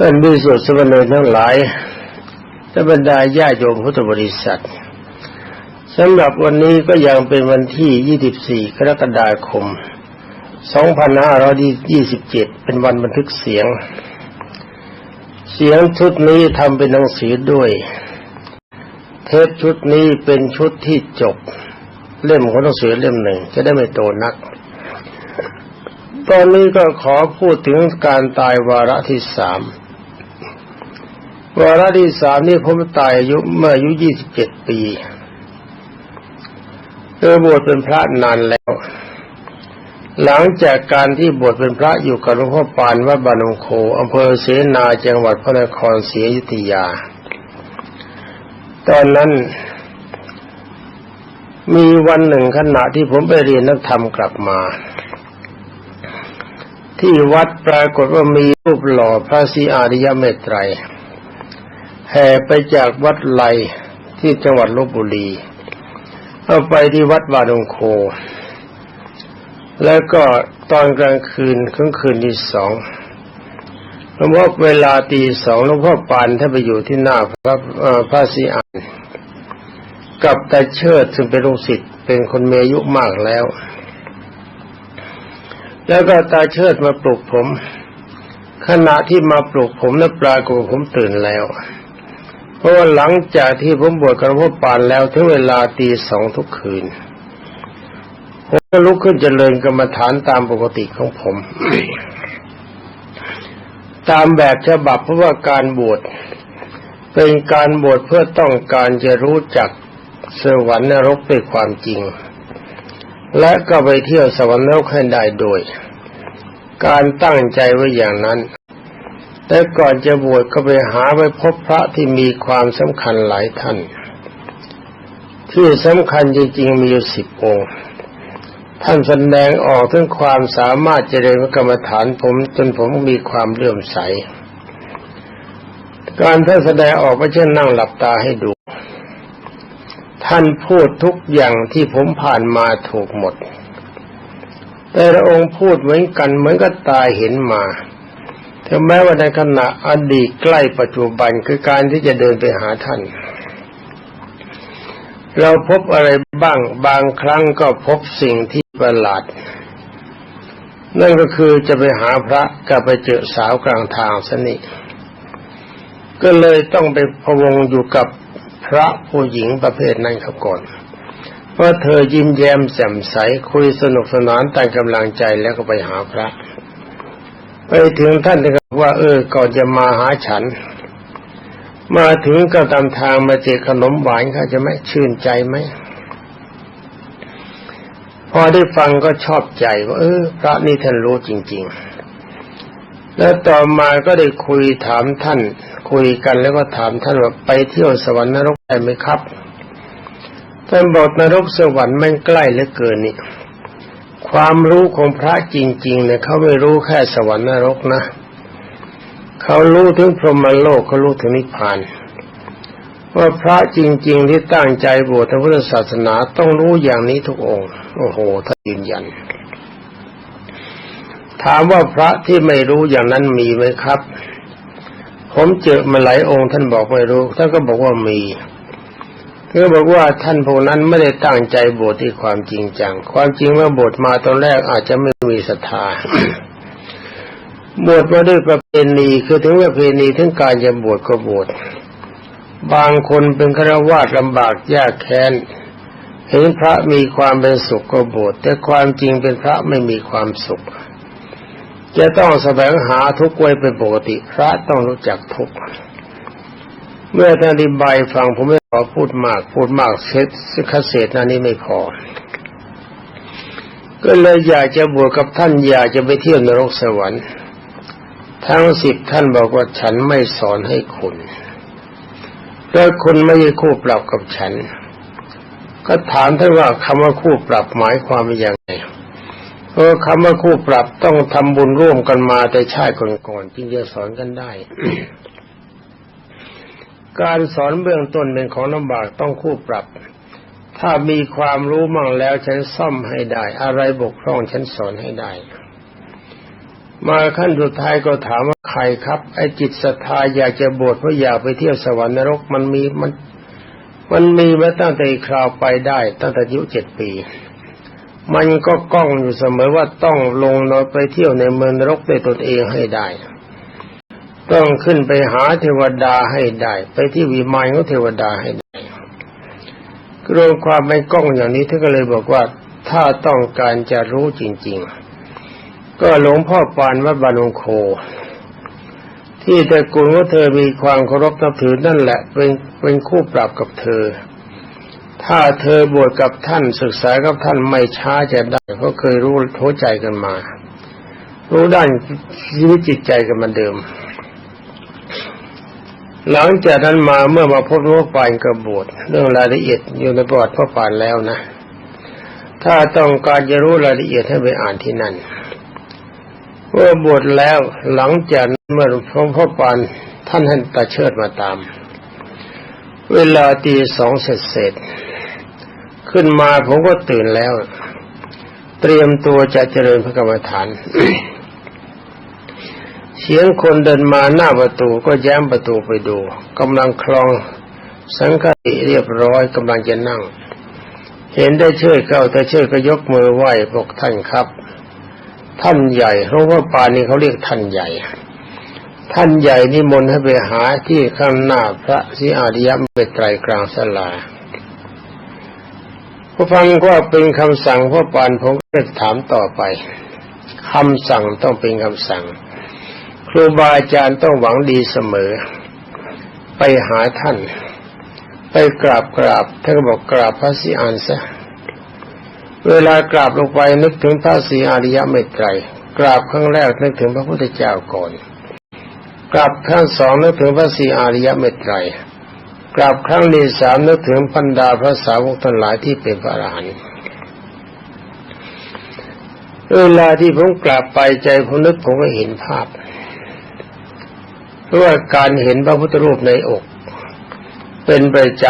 ท่านพิสุทธิ์สมณีทั้งหลายและบรรดาญาโยมพุทธบริษัทสำหรับวันนี้ก็ยังเป็นวันที่ 24 กรกฎาคม 2527 เป็นวันบันทึกเสียง เสียงชุดนี้ทำเป็นหนังสือด้วย เทปชุดนี้เป็นชุดที่จบ เล่มของหนังสือเล่มหนึ่ง จะได้ไม่โตนัก ตอนนี้ก็ขอพูดถึงการตายวาระที่สาม วาระที่สามนี่ผมตายอายุเมื่ออายุยี่สิบเจ็ดปีเออบวชเป็นพระนานแล้ว หลังจากการที่บวชเป็นพระอยู่กับหลวงพ่อปานวัดบานงโคอำเภอเสนาจังหวัดพระนครศรีอยุธยา ตอนนั้น มีวันหนึ่งขณะที่ผมไปเรียนนักธรรมกลับมา ที่วัดปรากฏว่ามีรูปหล่อพระศรีอาริยเมตไตร แห่ไปจากวัดไลที่จังหวัดลบบุรีเอาไปที่วัดบาดงโค แล้วก็ตอนกลางคืนคืนคืนที่สองหลวงพ่อเวลาตีสองหลวงพ่อปานท่านไปอยู่ที่หน้าพระพระศรีอานกับตาเชิดซึ่งเป็นลูกศิษย์เป็นคนเมายุมากแล้ว แล้วก็ตาเชิดมาปลุกผม ขณะที่มาปลุกผมนั้นปลากฏผมตื่นแล้ว ราะว่าหลังจากที่ผมบวชกับหลวงพ่อปานแล้วถึงเวลาตีสองทุกคืน ผมก็ลุกขึ้นเจริญกรรมฐานตามปกติของผม ตามแบบฉบับเพราะว่าการบวชเป็นการบวชเพื่อต้องการจะรู้จักสวรรค์นรกเป็นความจริง และก็ไปเที่ยวสวรรค์นรกให้ได้โดย การตั้งใจไว้อย่างนั้น แต่ก่อนจะบวชก็ไปหาไปพบพระที่มีความสำคัญหลายท่าน ที่สำคัญจริงๆมีอยู่สิบองค์ ท่านแสดงออกถึงความสามารถเจริญกรรมฐานผมจนผมมีความเลื่อมใส การท่านแสดงออกไม่ใช่นั่งหลับตาให้ดู ท่านพูดทุกอย่างที่ผมผ่านมาถูกหมด แต่ละองค์พูดเหมือนกันเหมือนกับตาเห็นมา ถึงแม้ว่าในขณะอดีตใกล้ปัจจุบันคือการที่จะเดินไปหาท่าน เราพบอะไรบ้างบางครั้งก็พบสิ่งที่ประหลาด นั่นก็คือจะไปหาพระกับไปเจอสาวกลางทางสนิก็เลยต้องไปพวงอยู่กับพระผู้หญิงประเภทนั้นเขาก่อนเพราะเธอยิ้มแย้มแจ่มใสคุยสนุกสนานแต่กำลังใจแล้วก็ไปหาพระ ไปถึงท่านก็ว่า เออก่อนจะมาหาฉัน มาถึงก็ตามทางมาเจอขนมหวานเขาจะไม่ชื่นใจไหมพอได้ฟังก็ชอบใจว่าเออพระนี่ท่านรู้จริง ๆ แล้วต่อมาก็ได้คุยถามท่าน คุยกันแล้วก็ถามท่านว่าไปเที่ยวสวรรค์นรกได้ไหมครับท่านบอกนรกสวรรค์มันใกล้เหลือเกินนี่ ความรู้ของพระจริง ๆ เนี่ยเขาไม่รู้แค่สวรรค์นรกนะเขารู้ถึงพรหมโลกเขารู้ถึงนิพพานว่าพระจริง ๆ ที่ตั้งใจบวชพระพุทธศาสนาต้องรู้อย่างนี้ทุกองค์โอ้โหท่านยืนยัน ถามว่าพระที่ไม่รู้อย่างนั้นมีไหมครับ ผมเจอมาหลายองค์ท่านบอกไม่รู้ท่านก็บอกว่ามี ก็บอกว่าท่านพวกนั้นไม่ได้ตั้งใจบวชที่ความจริงจัง ความจริงว่าบวชมาตอนแรกอาจจะไม่มีศรัทธาบวชมาด้วยประเพณีคือถึงประเพณีถึงการจะบวชก็บวชบางคนเป็นฆราวาสลำบากยากแค้นเห็นพระมีความเป็นสุขก็บวชแต่ความจริงเป็นพระไม่มีความสุข จะต้องแสวงหาทุกข์ไว้เป็นปกติพระต้องรู้จักทุกข์ เมื่อท่านอธิบายฟังผมไม่ขอพูดมาก พูดมากเสร็จเศษนั้นนี้ไม่พอ ก็เลยอยากจะบวชกับท่านอยากจะไปเที่ยวนรกสวรรค์ ทั้งสิบท่านบอกว่าฉันไม่สอนให้คุณแล้วคุณไม่ใช่คู่ปรับกับฉัน ก็ถามท่านว่าคำว่าคู่ปรับหมายความว่าอย่างไรเออคำว่าคู่ปรับต้องทำบุญร่วมกันมาแต่ชาติก่อนๆจึงจะสอนกันได้ การสอนเบื้องต้นเป็นของลำบากต้องคู่ปรับ ถ้ามีความรู้มั่งแล้วฉันซ่อมให้ได้ อะไรบกพร่องฉันสอนให้ได้ มาขั้นสุดท้ายก็ถามว่าใคภัยครับ ไอจิตศรัทธาอยากจะบวชเพราะอยากไปเที่ยวสวรรค์นรกมันมีมัน มันมีมาตั้งแต่คราวไปได้ ตั้งแต่อายุเจ็ดปี มันก็ก้องอยู่เสมอว่าต้องลงนอนไปเที่ยวในเมืองนรกด้วยตนเองให้ได้ ต้องขึ้นไปหาเทวดาให้ได้ ไปที่วิมานของเทวดาให้ได้รวมความไม่ก้องอย่างนี้ท่านก็เลยบอกว่าถ้าต้องการจะรู้จริง ๆ ก็หลวงพ่อปานวัดบานงโค ที่แต่กุลว่าเธอมีความเคารพนับถือนั่นแหละ เป็นเป็นคู่ปรับกับเธอ ถ้าเธอบวชกับท่านศึกษากับท่านไม่ช้าจะได้เพราะเคยรู้โทใจกันมา รู้ด้านชีวิตจิตใจกันมาเดิม หลังจากนั้นมาเมื่อมาพบหลวงพ่อปานก็บวชเรื่องรายละเอียดอยู่ในประวัติพ่อปานแล้วนะ ถ้าต้องการจะรู้รายละเอียดให้ไปอ่านที่นั่นเมื่อบวชแล้วหลังจากเมื่อหลวงพ่อปานท่านให้ตาเชิดมาตาม เวลาตีสองเสร็จเสร็จ ขึ้นมาผมก็ตื่นแล้ว เตรียมตัวจะเจริญพระกรรมฐาน เสียงคนเดินมาหน้าประตูก็แย้มประตูไปดูกำลังคลองสังฆติเรียบร้อยกำลังจะนั่ง เห็นได้เชิดเข้าแต่เชิดก็ยกมือไหว้บอกท่านครับ ท่านใหญ่เพราะว่าป่านนี้เขาเรียกท่านใหญ่ ท่านใหญ่นิมนต์ให้ไปหาที่ข้างหน้าพระศรีอาริยเมตไตรกลางสลาผู้ฟังก็เป็นคำสั่งพ่อปานผมก็ถามต่อไปคำสั่งต้องเป็นคำสั่ง ครูบาอาจารย์ต้องหวังดีเสมอ ไปหาท่าน ไปกราบกราบท่านก็บอกกราบพระศรีอานซะเวลากราบลงไปนึกถึงพระศรีอาริยะเมตไตรกราบครั้งแรกนึกถึงพระพุทธเจ้าก่อนกราบครั้งสองนึกถึงพระศรีอาริยะเมตไตรกราบครั้งที่สามนึกถึงพันดาพระสาวกทั้งหลายที่เป็นพระอรหันต์เวลาที่ผมกราบไปใจผมนึกผมก็เห็นภาพ เพราะว่าการเห็นพระพุทธรูปในอก เป็นประจ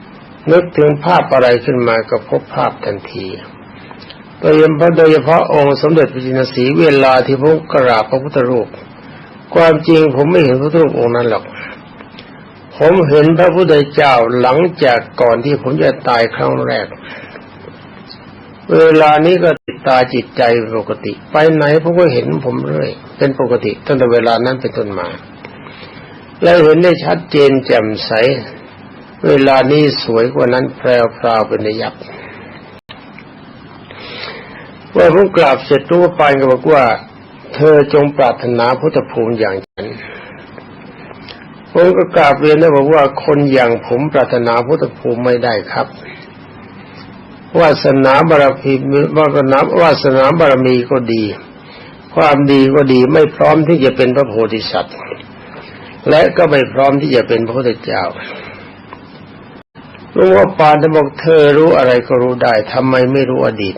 ำนึกถึงภาพอะไรขึ้นมาก็พบภาพทันทีโดยเฉพาะโดยเฉพาะองค์สมเด็จพระจินสีเวลาที่ผมกราบพระพุทธรูป ความจริงผมไม่เห็นพระพุทธรูปองค์นั้นหรอก ผมเห็นพระพุทธเจ้าหลังจากก่อนที่ผมจะตายครั้งแรก เวลานี้ก็ติดตาจิตใจปกติ ไปไหนผมก็เห็นผมเรื่อย เป็นปกติตั้งแต่เวลานั้นเป็นต้นมา แล้วเห็นได้ชัดเจนแจ่มใส เวลานี้สวยกว่านั้นแพรวพราวเป็นยับว่าผมกราบเสร็จรู้ว่าปานก็บอกว่า เธอจงปรารถนาพุทธภูมิอย่างฉันผมก็กราบเรียนแล้วบอกว่าคนอย่างผมปรารถนาพุทธภูมิไม่ได้ครับวาสนาบารมีวาสนาวาสนาบารมีก็ดี ความดีก็ดีไม่พร้อมที่จะเป็นพระโพธิสัตว์ และก็ไม่พร้อมที่จะเป็นพระพุทธเจ้าหลวงพ่อปานบอกเธอรู้อะไรก็รู้ได้ทำไมไม่รู้อดีต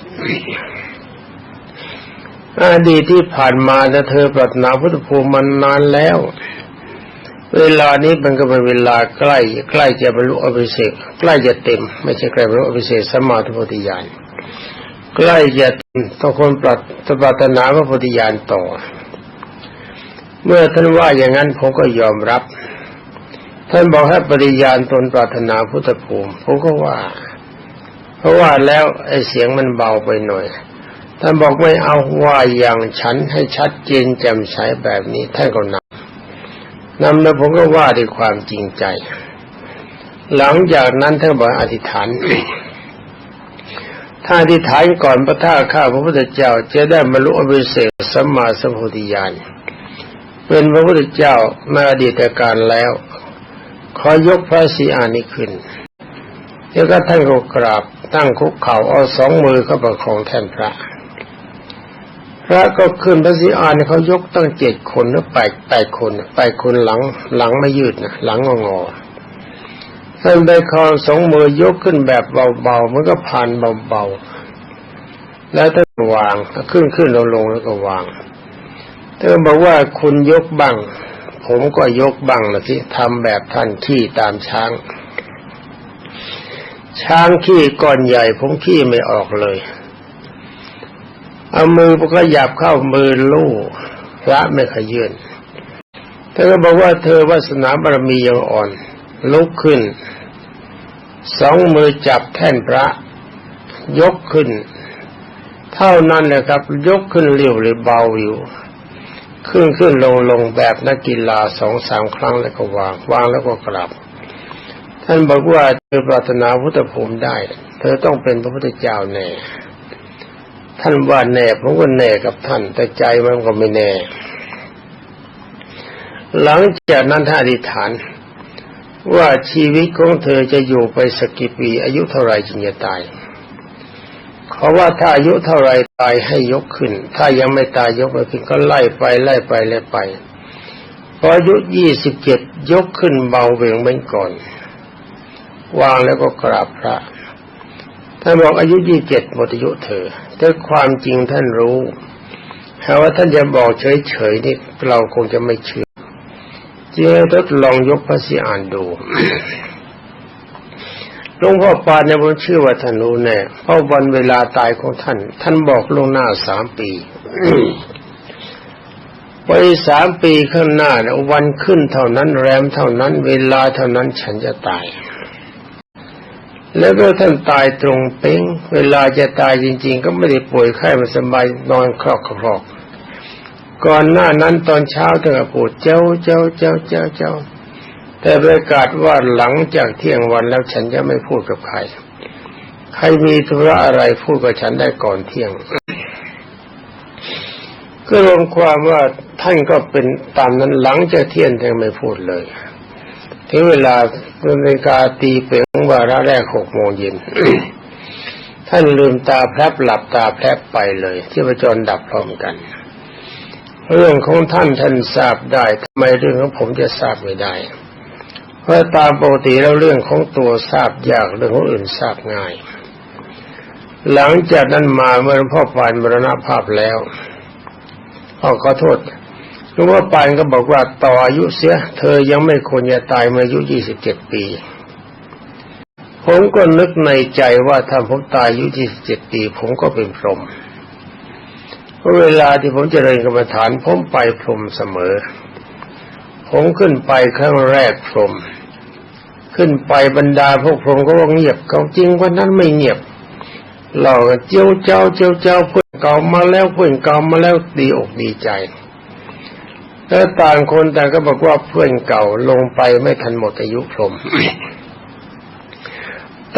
อดีตที่ผ่านมาแต่เธอปรารถนาพุทธภูมิมันนานแล้ว เวลานี้มันก็เป็นเวลาใกล้ ใกล้จะบรรลุอภิเศกใกล้จะเต็ม ไม่ใช่ใกล้บรรลุอภิเศกสมมาธิโพธิญาณใกล้จะต้องคนปรารถนาพระโพธิญาณต่อ เมื่อท่านว่าอย่างนั้นผมก็ยอมรับ ท่านบอกให้ปริญาณตนปรารถนาพุทธภูมิผมก็ว่า เพราะว่าแล้วไอ้เสียงมันเบาไปหน่อย ท่านบอกไม่เอาว่าอย่างฉันให้ชัดเจนแจ่มใสแบบนี้ท่านก็นำนำแล้วผมก็ว่าด้วยความจริงใจ หลังจากนั้นท่านบอกอธิษฐานถ้าอธิษฐานก่อนพระท่าข้าพระพุทธเจ้าจะได้บรรลุอภิเศษสัมมาสัมพุทธิญาณ เป็นพระพุทธเจ้าในอดีตการแล้ว ขอยกพระศีอานิขึ้นแล้วก็ท่านก็กราบตั้งคุกเข่าเอาสองมือเข้าประคองแทนพระ พระก็ขึ้นพระศีอานเขายกตั้งเจ็ดคนหรือแปดแปดคนแปดคนหลังหลังไม่ยืดนะหลังงองอท่านได้คอสองมือยกขึ้นแบบเบาๆมันก็ผ่านเบาๆแล้วท่านวางขึ้นขึ้นลงลงแล้วก็วาง เธอบอกว่าคุณยกบังผมก็ยกบังนะสิทำแบบท่านขี้ตามช้าง ช้างขี้ก้อนใหญ่ ผมขี้ไม่ออกเลย เอามือก็หยับเข้ามือลู่พระไม่ขยื่นเธอก็บอกว่าเธอวาสนาบารมียังอ่อน ลุกขึ้น สองมือจับแท่นพระ ยกขึ้น เท่านั้นเลยครับ ยกขึ้นเรียวหรือเบาอยู่ ขึ้นขึ้นลงลงแบบนักกีฬาสองสามครั้งแล้วก็วาง วางแล้วก็กลับ ท่านบอกว่าเธอปรารถนาพุทธภูมิได้ เธอต้องเป็นพระพุทธเจ้าแน่ ท่านว่าแน่ผมก็แน่กับท่าน แต่ใจมันก็ไม่แน่ หลังจากนั้นท่านอธิษฐาน ว่าชีวิตของเธอจะอยู่ไปสักกี่ปีอายุเท่าไรจึงจะตาย ขอว่าถ้าอายุเท่าไรตายให้ยกขึ้น ถ้ายังไม่ตายยกไม่ขึ้นก็ไล่ไปไล่ไปไล่ไปพออายุยี่สิบเจ็ดยกขึ้นเบาเวงเหมือนก่อน วางแล้วก็กราบพระท่านบอกอายุยี่เจ็ดหมดอายุเธอแต่ความจริงท่านรู้แต่ว่าท่านจะบอกเฉยๆนี่เราคงจะไม่เชื่อเจ๊ทดลองยกพระสีอ่านดู หลวงพ่อปานเนี่ยผมเชื่อว่าท่านรู้แน่เพราะวันเวลาตายของท่าน ท่านบอกล่วงหน้าสามปีไปสามปีข้างหน้าเนี่ยวันขึ้นเท่านั้นแรมเท่านั้น เวลาเท่านั้นฉันจะตาย แล้วก็ท่านตายตรงเป้งเวลาจะตายจริง ๆ ก็ไม่ได้ป่วยไข้มันสบายนอนคลอกคลอก ก่อนหน้านั้นตอนเช้าท่านก็พูดเจ้าเจ้าเจ้าเจ้าเจ้า แต่ประกาศว่าหลังจากเที่ยงวันแล้วฉันจะไม่พูดกับใคร ใครมีธุระอะไรพูดกับฉันได้ก่อนเที่ยง ก็รวมความว่าท่านก็เป็นตามนั้นหลังจากเที่ยงท่านไม่พูดเลยถึงเวลานาฬิกาตีเป็นวาระแรกหกโมงเย็นท่านลืมตาแพรบหลับตาแพรบไปเลยที่ประจรดับพร้อมกัน เรื่องของท่านท่านทราบได้ทำไมเรื่องของผมจะทราบไม่ได้ เพราะตามปกติแล้วเรื่องของตัวทราบยากเรื่องของอื่นทราบง่าย หลังจากนั้นมาเมื่อพ่อปานมรณภาพแล้วพ่อขอโทษหลวงพ่อปานก็บอกว่าต่ออายุเสีย เธอยังไม่ควรจะตายเมื่ออายุยี่สิบเจ็ดปี ผมก็นึกในใจว่าถ้าผมตายอายุยี่สิบเจ็ดปี ผมก็เป็นพรหมเพราะเวลาที่ผมจเจริญกรรมฐานผมไปพรหมเสมอ ผมขึ้นไปครั้งแรกพรม ขึ้นไปบรรดาพวกพรมก็ว่าเงียบเขาจริงวันนั้นไม่เงียบเราเจียวเจ้าเจียวเจ้าเพื่อนเก่ามาแล้วเพื่อนเก่ามาแล้วดีอกดีใจแล้วต่างคนแต่ก็บอกว่าเพื่อนเก่าลงไปไม่ทันหมดอายุพรม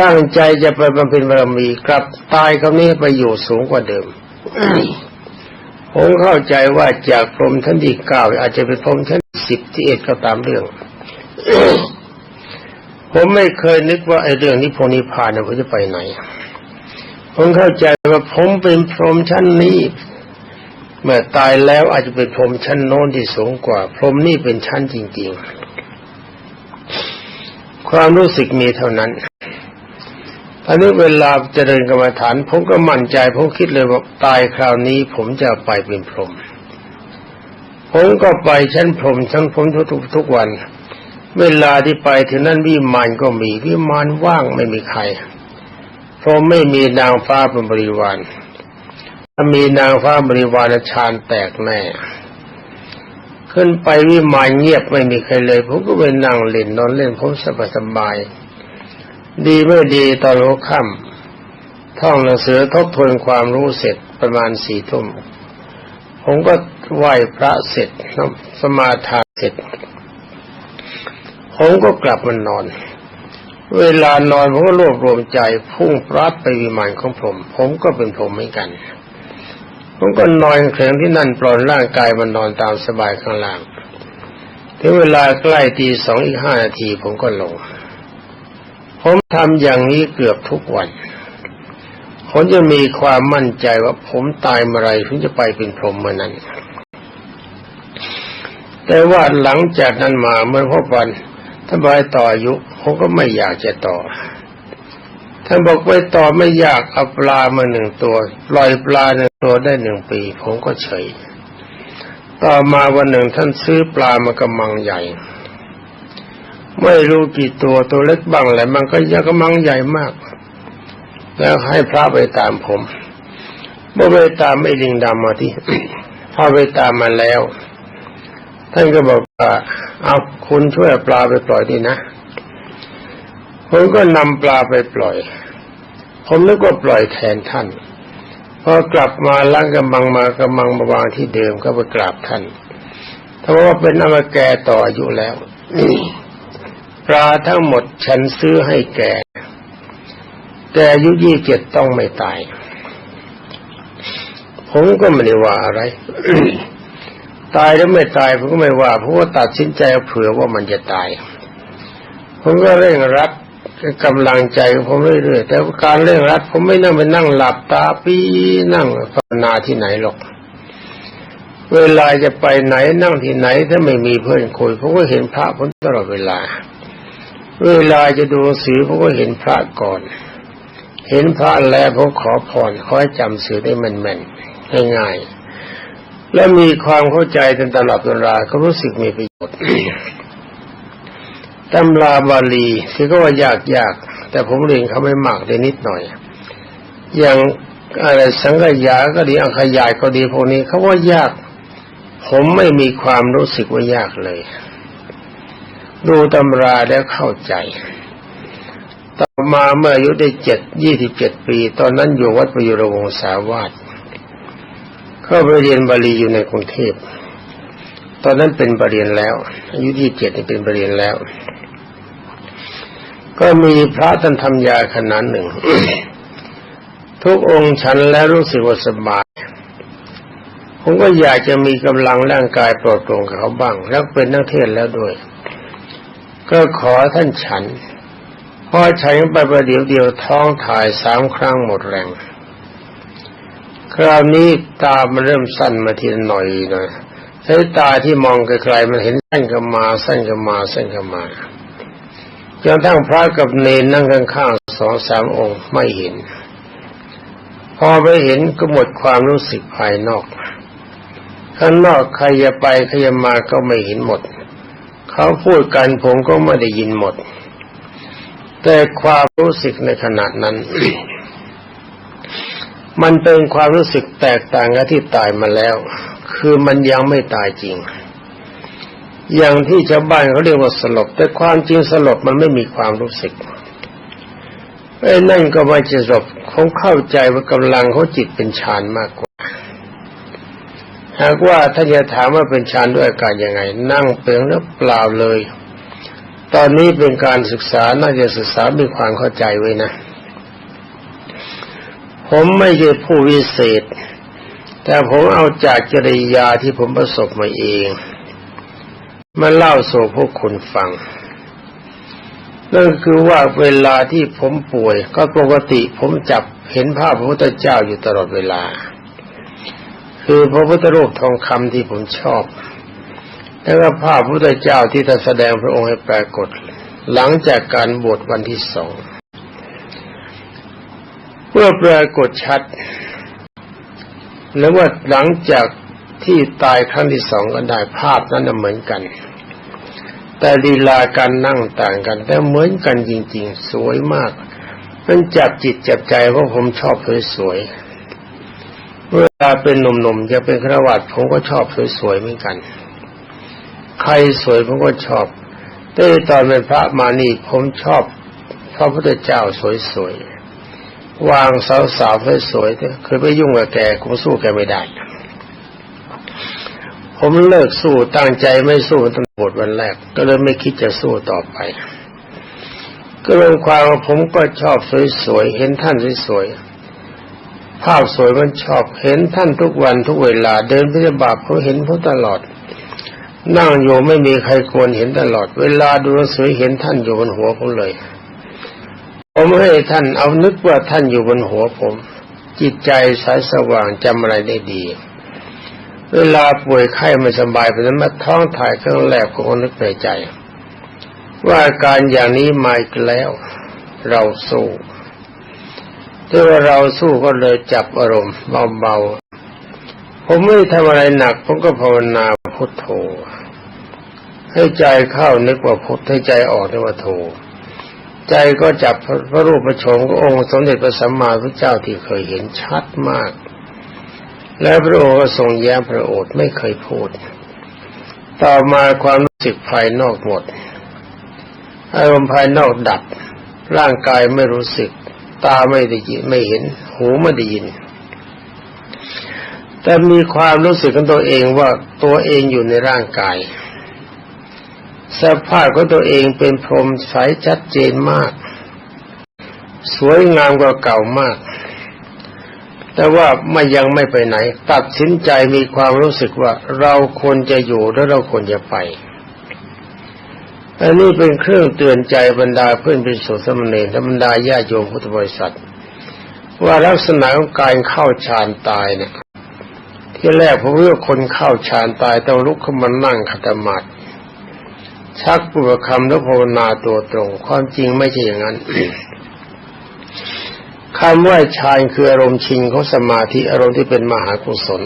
ตั้งใจจะไปบำเพ็ญบารมีกลับตายคราวนี้ไปอยู่สูงกว่าเดิมผมเข้าใจว่าจากพรมชั้นที่เก้าอาจจะเป็นพรมชั้น สิบที่เอ็ดก็ตามเรื่อง ผมไม่เคยนึกว่าไอ้เรื่องนี้พนิพานเนี่ยผมจะไปไหน ผมเข้าใจว่าผมเป็นพรหมชั้นนี้ เมื่อตายแล้วอาจจะเป็นพรหมชั้นโน้นที่สูงกว่า พรหมนี่เป็นชั้นจริง ๆ ความรู้สึกมีเท่านั้นตอนนี้เวลาเจริญกรรมฐาน ผมก็มั่นใจผมคิดเลยว่าตายคราวนี้ผมจะไปเป็นพรหม ผมก็ไปชั้นพรมชั้นพรมทุกทุกวัน เวลาที่ไปถึงนั้นวิมานก็มีวิมานว่างไม่มีใครเพราะไม่มีนางฟ้าเป็นบริวารถ้ามีนางฟ้าบริวารฌานแตกแน่ขึ้นไปวิมานเงียบไม่มีใครเลย ผมก็ไปนั่งเล่นนอนเล่นผมสบายสบาย ดีไม่ดีตอนหัวค่ำท่องหนังสือทบทวนความรู้เสร็จประมาณสี่ทุ่มผมก็ ไหว้พระเสร็จน้ำสมาทานเสร็จ ผมก็กลับมานอน เวลานอนผมก็รวบรวมใจพุ่งปราดไปวิมานของผม ผมก็เป็นผมเหมือนกัน ผมก็นอนเคลงที่นั่นปลอนร่างกายมันนอนตามสบายข้างล่างถึงเวลาใกล้ตีสองอีกห้านาทีผมก็ลง ผมทำอย่างนี้เกือบทุกวันผมจะมีความมั่นใจว่าผมตายเมื่อไรผมจะไปเป็นพรหมเมื่อนั้น แต่ว่าหลังจากนั้นมาเมื่อพบวันถ้านไปต่ออายุผมก็ไม่อยากจะต่อ ท่านบอกไปต่อไม่อยากเอาปลามาหนึ่งตัวปล่อยปลาหนึ่งตัวได้หนึ่งปี ผมก็เฉย ต่อมาวันหนึ่งท่านซื้อปลามากระมังใหญ่ ไม่รู้กี่ตัวตัวเล็กบ้างแหละมันก็ยักระมังใหญ่มาก แล้วให้พระไปตามผมเมื่อไปตามไอ้ลิงดำมาที่พอไปตามมาแล้ว ท่านก็บอกว่าเอาคุณช่วยปลาไปปล่อยดีนะผมก็นำปลาไปปล่อย ผมนึกว่าปล่อยแทนท่านพอกลับมาล้างกำมังมากำมังมาวางที่เดิมก็ไปกราบท่านถ้าว่าเป็นอมาแกต่ออายุแล้วปลาทั้งหมดฉันซื้อให้แกแต่อายุยี่เจ็ดต้องไม่ตาย ผมก็ไม่ได้ว่าอะไร ตายหรือไม่ตายผมก็ไม่ว่าเพราะว่าตัดสินใจเผื่อว่ามันจะตาย ผมก็เร่งรัดกำลังใจของผมเรื่อยๆแต่การเร่งรัดผมไม่นั่งไปนั่งหลับตาปีนั่งภาวนาที่ไหนหรอก เวลาจะไปไหนนั่งที่ไหนถ้าไม่มีเพื่อนคุยผมก็เห็นพระผมตลอดเวลา เวลาจะดูสือผมก็เห็นพระก่อน เห็นพระแล้วผมขอพรขอให้จำสื่อได้แม่นๆง่ายๆ และมีความเข้าใจจนตลอดเวลาก็รู้สึกมีประโยชน์ตำราบาลีที่ก็ว่ายากยากแต่ผมเรียนเขาไม่มากได้นิดหน่อย อย่างอะไรสังขยาก็ดีอังขยายก็ดีพวกนี้เขาว่ายาก ผมไม่มีความรู้สึกว่ายากเลย ดูตำราแล้วเข้าใจ ต่อมาเมื่ออายุได้เจ็ดยี่สิบเจ็ดปี ตอนนั้นอยู่วัดประยุรวงศาวาส เข้าไปเรียนบาลีอยู่ในกรุงเทพ ตอนนั้นเป็นปรริญญาแล้วอายุยี่สิบเจ็ดเป็นปรริญญาแล้ว ก็มีพระท่านทำยาขนาดหนึ่ง ทุกองค์ฉันแล้วรู้สึกว่าสบายผมก็อยากจะมีกำลังร่างกายปลอดโปร่งเขาบ้าง แล้วเป็นนักเทศแล้วด้วย ก็ขอท่านฉันพอฉันไปประเดี๋ยวเดียวท้องถ่ายสามครั้งหมดแรง คราวนี้ตามันเริ่มสั้นมาทีหน่อยหน่อยสายตาที่มองไกลๆมันเห็นสั้นกันมาสั้นกันมาสั้นกันมาจนทั้งพระกับเนนนั่งข้างๆสองสามองค์ไม่เห็น พอไปเห็นก็หมดความรู้สึกภายนอก ข้างนอกใครจะไปใครจะมาก็ไม่เห็นหมด เขาพูดกันผมก็ไม่ได้ยินหมด แต่ความรู้สึกในขณะนั้น มันเป็นความรู้สึกแตกต่างกับที่ตายมาแล้ว คือมันยังไม่ตายจริง อย่างที่ชาวบ้านเขาเรียกว่าสลบ แต่ความจริงสลบมันไม่มีความรู้สึกไอ้นั่นก็ไม่จะสลบคงเข้าใจว่ากำลังเขาจิตเป็นฌานมากกว่า หากว่าถ้านจะถามว่าเป็นฌานด้วยอาการยังไง นั่งเปล่งหรือเปล่าเลย ตอนนี้เป็นการศึกษาน่าจะศึกษามีความเข้าใจไว้นะ ผมไม่ใช่ผู้วิเศษ แต่ผมเอาจากจริยาที่ผมประสบมาเองมาเล่าสู่พวกคุณฟังนั่นคือว่าเวลาที่ผมป่วย ก็ปกติผมจับเห็นภาพพระพุทธเจ้าอยู่ตลอดเวลา คือพระพุทธรูปทองคำที่ผมชอบ แล้วก็ภาพพระพุทธเจ้าที่ท่านแสดงพระองค์ให้ปรากฏ หลังจากการบวชวันที่สอง เมื่อปรากฏชัด แล้วว่าหลังจากที่ตายครั้งที่สองก็ได้ภาพนั้นเหมือนกัน แต่ลีลาการนั่งต่างกัน แต่เหมือนกันจริง ๆ สวยมากมันจับจิตจับใจเพราะผมชอบสวยๆเวลาเป็นหนุ่มๆจะเป็นครวัตผมก็ชอบสวยๆเหมือนกัน ใครสวยผมก็ชอบแต่ตอนเป็นพระมานี่ผมชอบพระพุทธเจ้าสวยๆ วางสาวๆสวยๆเคยไปยุ่งกับแกคงสู้แกไม่ได้ ผมเลิกสู้ตั้งใจไม่สู้ตั้งบทวันแรก ก็เลยไม่คิดจะสู้ต่อไป ก็รวมความว่าผมก็ชอบสวยๆเห็นท่านสวยๆภาพสวยมันชอบเห็นท่านทุกวันทุกเวลา เดินพิธบาเขาเห็นเขาตลอด นั่งอยู่ไม่มีใครควรเห็นตลอด เวลาดูสือเห็นท่านอยู่บนหัวผมเลย ผมให้ท่านเอานึกว่าท่านอยู่บนหัวผม จิตใจสายสว่างจำอะไรได้ดี เวลาป่วยไข้ไม่สบายไปนั้นมาท้องถ่ายเครื่องแลบก็นึกในใจ ว่าการอย่างนี้มาอีกแล้ว เราสู้ที่ว่าเราสู้ก็เลยจับอารมณ์เบาๆผมไม่ทำอะไรหนักผมก็ภาวนาพุทโธให้ใจเข้านึกว่าพุทให้ใจออกนึกว่าโธ ใจก็จับพระรูปพระชงขององค์สมเด็จพระสัมมาสัมพุทธเจ้าที่เคยเห็นชัดมาก และพระองค์ก็ทรงแย้มพระโอษฐ์ไม่เคยพูด ต่อมาความรู้สึกภายนอกหมด อารมณ์ภายนอกดับ ร่างกายไม่รู้สึก ตาไม่ได้ยินไม่เห็น หูไม่ได้ยิน แต่มีความรู้สึกของตัวเองว่าตัวเองอยู่ในร่างกาย สภาพของตัวเองเป็นพรมใสชัดเจนมาก สวยงามกว่าเก่ามาก แต่ว่าไม่ยังไม่ไปไหน ตัดสินใจมีความรู้สึกว่าเราควรจะอยู่และเราควรจะไปอันนี้เป็นเครื่องเตือนใจบรรดาเพื่อนเป็นสุสมณีและบรรดาญาโยมพุทธบริษัท ว่าลักษณะของการเข้าฌานตายเนี่ยที่แรกผมเรื่อคนเข้าฌานตายต้องลุกขึ้นมานั่งขัตมาด ชักปุบคำแล้วภาวนาตัวตรง ความจริงไม่ใช่อย่างนั้นคำว่าฌานคืออารมณ์ชิงของสมาธิอารมณ์ที่เป็นมหากุศล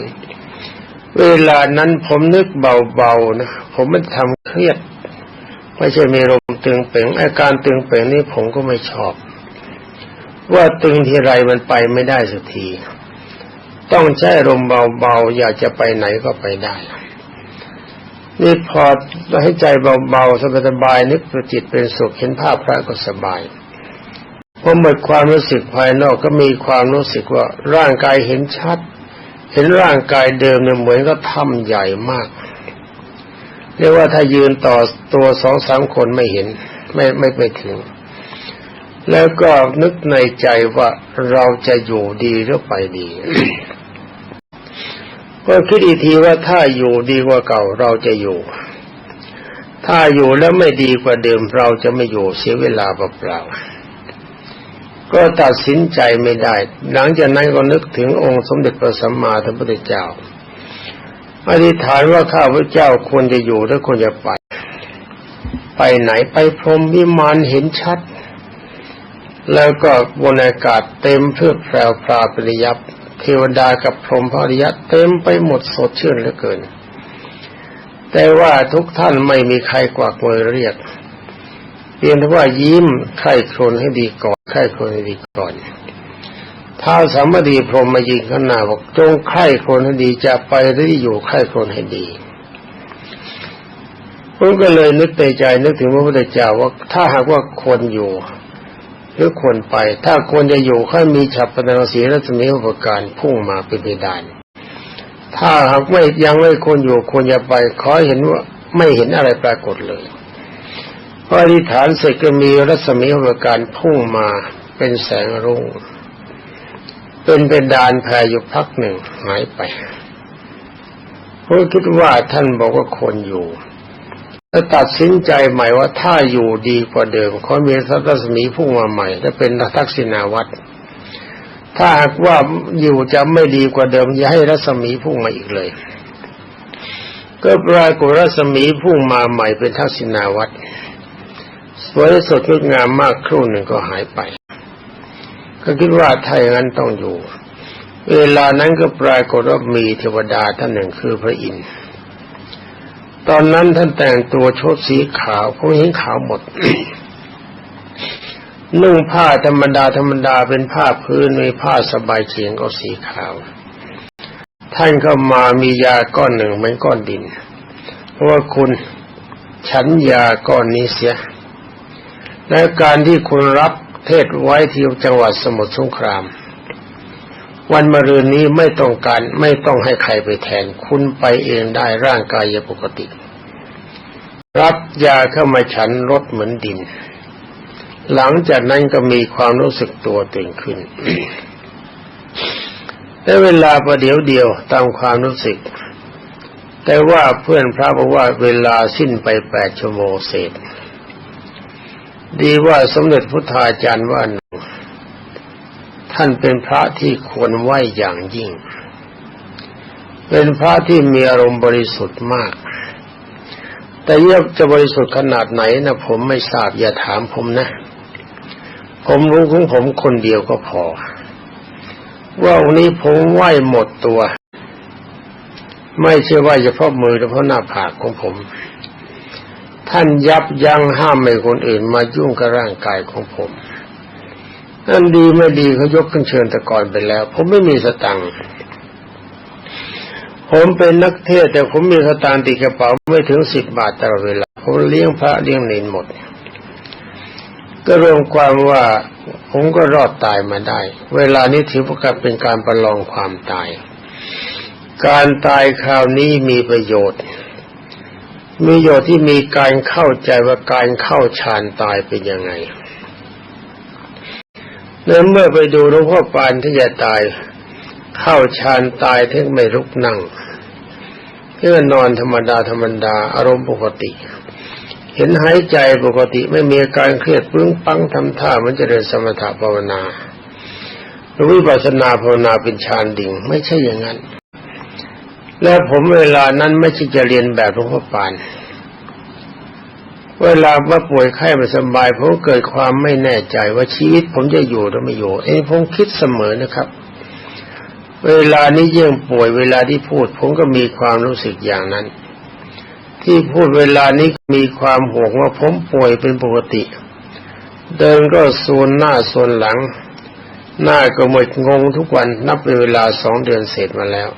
เวลานั้นผมนึกเบาๆนะผมไม่ทำเครียดไม่ใช่มีลมตึงเป่งอาการตึงเป่งนี่ผมก็ไม่ชอบ ว่าตึงทีไรมันไปไม่ได้สักที ต้องใช้ลมเบาๆอยากจะไปไหนก็ไปได้ นี่พอให้ใจเบาๆสบายๆนึกประจิตเป็นสุขเห็นภาพพระก็สบายพอหมดความรู้สึกภายนอกก็มีความรู้สึกว่าร่างกายเห็นชัด เห็นร่างกายเดิมเนี่ยเหมือนก็ถ้ำใหญ่มาก เรียกว่าถ้ายืนต่อตัวสองสามคนไม่เห็น ไม่ไม่ไปถึง แล้วก็นึกในใจว่าเราจะอยู่ดีหรือไปดี ก็คิดอีกทีว่าถ้าอยู่ดีกว่าเก่าเราจะอยู่ ถ้าอยู่แล้วไม่ดีกว่าเดิมเราจะไม่อยู่เสียเวลาเปล่าๆก็ตัดสินใจไม่ได้ หลังจากนั้นก็นึกถึงองค์สมเด็จพระสัมมาสัมพุทธเจ้าอธิษฐานว่าข้าพเจ้าควรจะอยู่และควรจะไป ไปไหนไปพรหมวิมานเห็นชัด แล้วก็บนอากาศเต็มเพื่อแพรวพราปริยับ เทวดากับพรหมพระริยะเต็มไปหมดสดชื่นเหลือเกิน แต่ว่าทุกท่านไม่มีใครกวักมือเรียกเพียงแต่ว่ายิ้มไข้ครนให้ดีก่อนไข้ครนให้ดีก่อนท้าวสามดีพรหมมายิงข้างหน้าบอกจงไข้ครนให้ดีจะไปหรืออยู่ไข้ครนให้ดีผมก็เลยนึกในใจนึกถึงพระพุทธเจ้าว่าถ้าหากว่าควรอยู่ หรือควรไป ถ้าควรจะอยู่ค่อยมีฉับพลังสีรัศมีอุปการพุ่งมาเป็นเพดาน ถ้าหากไม่ยังไม่ควรอยู่ควรจะไป ขอเห็นว่าไม่เห็นอะไรปรากฏเลยพออธิษฐานเสร็จก็มีรัศมีอุปการพุ่งมาเป็นแสงรุ่งเป็นเป็นดานแผ่อยู่พักหนึ่งหายไปผมคิดว่าท่านบอกว่าควรอยู่ แล้วตัดสินใจใหม่ว่าถ้าอยู่ดีกว่าเดิมขอมีทรัศมีพุ่งมาใหม่ และเป็นทักษิณาวัตรถ้าหากว่าอยู่จะไม่ดีกว่าเดิมอย่าให้รัศมีพุ่งมาอีกเลย ก็ปรากฏรัศมีพุ่งมาใหม่เป็นทักษิณาวัตรสวยสดงดงามมากครู่หนึ่งก็หายไป ก็คิดว่าถ้าอย่างนั้นต้องอยู่ เวลานั้นก็ปรากฏว่ามีเทวดาท่านหนึ่งคือพระอินทร์ ตอนนั้นท่านแต่งตัวโชดสีขาวผมเห็นขาวหมด นุ่งผ้าธรรมดาธรรมดาเป็นผ้าพื้นมีผ้าสบายเฉียงก็สีขาว ท่านเข้ามามียาก้อนหนึ่งเหมือนก้อนดิน เพราะว่าคุณฉันยาก้อนนี้เสีย และการที่คุณรับเทศไว้ที่จังหวัดสมุทรสงคราม วันมะรืนนี้ไม่ต้องการไม่ต้องให้ใครไปแทน คุณไปเองได้ร่างกายปกติ รับยาเข้ามาฉันรสเหมือนดิน หลังจากนั้นก็มีความรู้สึกตัวตื่นขึ้นแต่เวลาประเดี๋ยวเดียวตามความรู้สึก แต่ว่าเพื่อนพระบอกว่าเวลาสิ้นไปแปดชั่วโมงเศษ ดีว่าสมเด็จพุทธาจารย์ว่า ท่านเป็นพระที่ควรไหวอย่างยิ่ง เป็นพระที่มีอารมณ์บริสุทธิ์มาก แต่เยี่ยจะบริสุทธิ์ขนาดไหนนะผมไม่ทราบอย่าถามผมนะ ผมรู้ของผมคนเดียวก็พอ ว่าวันนี้ผมไหวหมดตัว ไม่ใช่ว่าเฉพาะมือเฉพาะหน้าผากของผม ท่านยับยั้งห้ามไม่คนอื่นมายุ่งกับร่างกายของผม นั่นดีไม่ดีเขายกขึ้นเชิญตะกอนไปแล้ว ผมไม่มีสตังค์ผมเป็นนักเทศแต่ผมมีสตางค์ติดกระเป๋าไม่ถึงสิบบาทตลอดเวลาผมเลี้ยงพระเลี้ยงเนนหมด ก็รวมความว่าผมก็รอดตายมาได้ เวลานี้ถือว่าเป็นการประลองความตาย การตายคราวนี้มีประโยชน์ มีประโยชน์ที่มีการเข้าใจว่าการเข้าฌานตายเป็นยังไง แล้วเมื่อไปดูหลวงพ่อปานที่จะตาย เข้าฌานตายถึงไม่ลุกนั่งเพื่อนอนธรรมดาธรรมดาอารมณ์ปกติ เห็นหายใจปกติไม่มีอาการเครียดปึ้งปังทำท่ามันจะเดินสมถะภาวนาหรือวิปัสสนาภาวนาเป็นฌานดิ่ง ไม่ใช่อย่างนั้น และผมเวลานั้นไม่ใช่จะเรียนแบบหลวงพ่อปาน เวลาว่าป่วยไข้ไม่สบายผมเกิดความไม่แน่ใจว่าชีวิตผมจะอยู่หรือไม่อยู่ เอ้ผมคิดเสมอนะครับ เวลานี้ยิ่งป่วยเวลาที่พูด ผมก็มีความรู้สึกอย่างนั้น ที่พูดเวลานี้มีความห่วงว่าผมป่วยเป็นปกติ เดินก็โซนหน้าโซนหลัง หน้าก็หมดงงทุกวันนับเป็นเวลาสองเดือนเสร็จมาแล้ว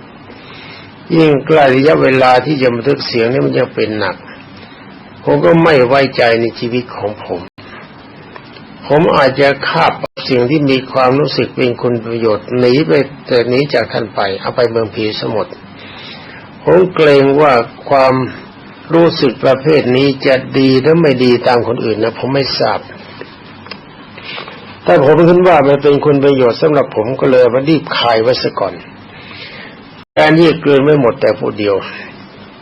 ยิ่งใกล้ระยะเวลาที่จะบันทึกเสียงนี่มันจะเป็นหนัก ผมก็ไม่ไว้ใจในชีวิตของผม ผมอาจจะคาบสิ่งที่มีความรู้สึกเป็นคุณประโยชน์หนีไปแต่หนีจากท่านไป เอาไปเมืองผีสมุทรผมเกรงว่าความรู้สึกประเภทนี้จะดีหรือไม่ดีตามคนอื่นนะผมไม่ทราบ แต่ผมคิดว่ามันเป็นคุณประโยชน์สำหรับผมก็เลยมารีบคายไว้ซะก่อน การยี่เกินไม่หมดแต่ผู้เดียว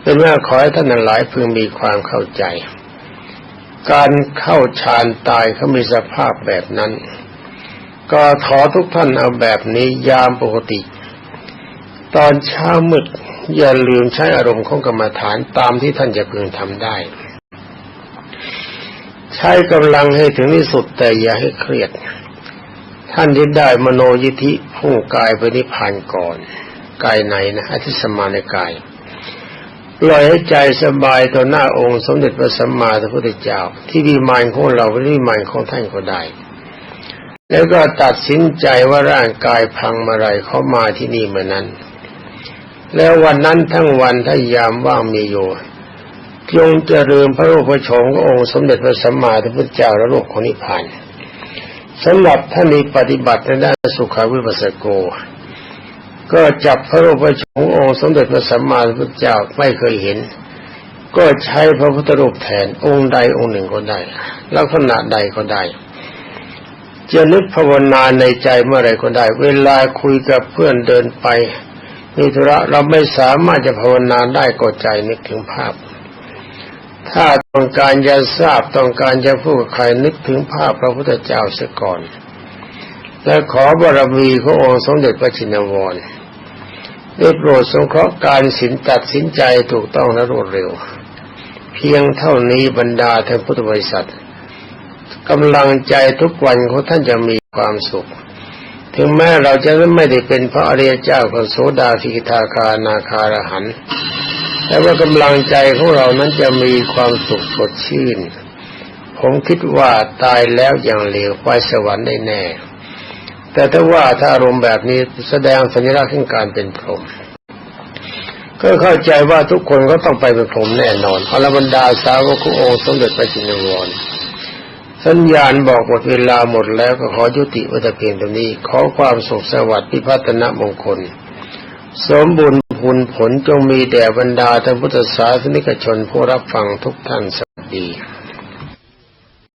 เป็นว่าขอให้ท่านหลายพึงมีความเข้าใจ การเข้าฌานตายเขามีสภาพแบบนั้น ก็ขอทุกท่านเอาแบบนี้ยามปกติ ตอนเช้ามืดอย่าลืมใช้อารมณ์ของกรรมฐานตามที่ท่านจะพึงทำได้ ใช้กำลังให้ถึงที่สุดแต่อย่าให้เครียด ท่านที่ได้มโนยิธิพุ่งกายไปนิพพานก่อน กายไหนนะอธิสมาในกาย ปล่อยให้ใจสบายต่อหน้าองค์สมเด็จพระสัมมาสัมพุทธเจ้า ที่วิมานของเราเป็นวิมานของท่านก็ได้ แล้วก็ตัดสินใจว่าร่างกายพังเมื่อไรเขามาที่นี่เมื่อนั้น แล้ววันนั้นทั้งวันถ้ายามว่างมีอยู่จงเจริญพระรูปโฉมขององค์สมเด็จพระสัมมาสัมพุทธเจ้าและโลกของนิพพานสำหรับท่านิปฏิบัติในด้านสุขาวิปัสสโก ก็จับพระรูปโฉมองค์สมเด็จพระสัมมาสัมพุทธเจ้าไม่เคยเห็น ก็ใช้พระพุทธรูปแทนองค์ใดองค์หนึ่งก็ได้ ลักษณะใดก็ได้ จะนึกภาวนาในใจเมื่อไรก็ได้ เวลาคุยกับเพื่อนเดินไปมีธุระเราไม่สามารถจะภาวนาได้ก็ใจนึกถึงภาพ ถ้าต้องการจะทราบต้องการจะพูดกับใครนึกถึงภาพพระพุทธเจ้าเสียก่อน และขอบารมีขององค์สมเด็จพระชินวร ได้โปรดสงเคราะห์การสินตัดสินใจถูกต้องและรวดเร็ว เพียงเท่านี้บรรดาท่านพุทธบริษัทกำลังใจทุกวันของท่านจะมีความสุข ถึงแม้เราจะไม่ได้เป็นพระอริยเจ้าของโสดาฟิกทาคานาคารหันแต่ว่ากำลังใจของเรานั้นจะมีความสุขสดชื่น ผมคิดว่าตายแล้วอย่างเหลวไปสวรรค์ได้แน่ แต่ถ้าว่าถ้าอารมณ์แบบนี้แสดงสัญลักษณ์ของการเป็นพรหมก็เข้าใจว่าทุกคนก็ต้องไปเป็นพรหมแน่นอนอรบรรดาสาวกขององค์สมเด็จพระจินวรสัญญาณบอกหมดเวลาหมดแล้วก็ขอยุติว้แต่เพียงเท่านี้ ขอความสุขสวัสดิ์พิพัฒนมงคล สมบูรณ์ผลผลจงมีแด่บรรดาท่านพุทธศาสนิกชนผู้รับฟังทุกท่านสวัสดี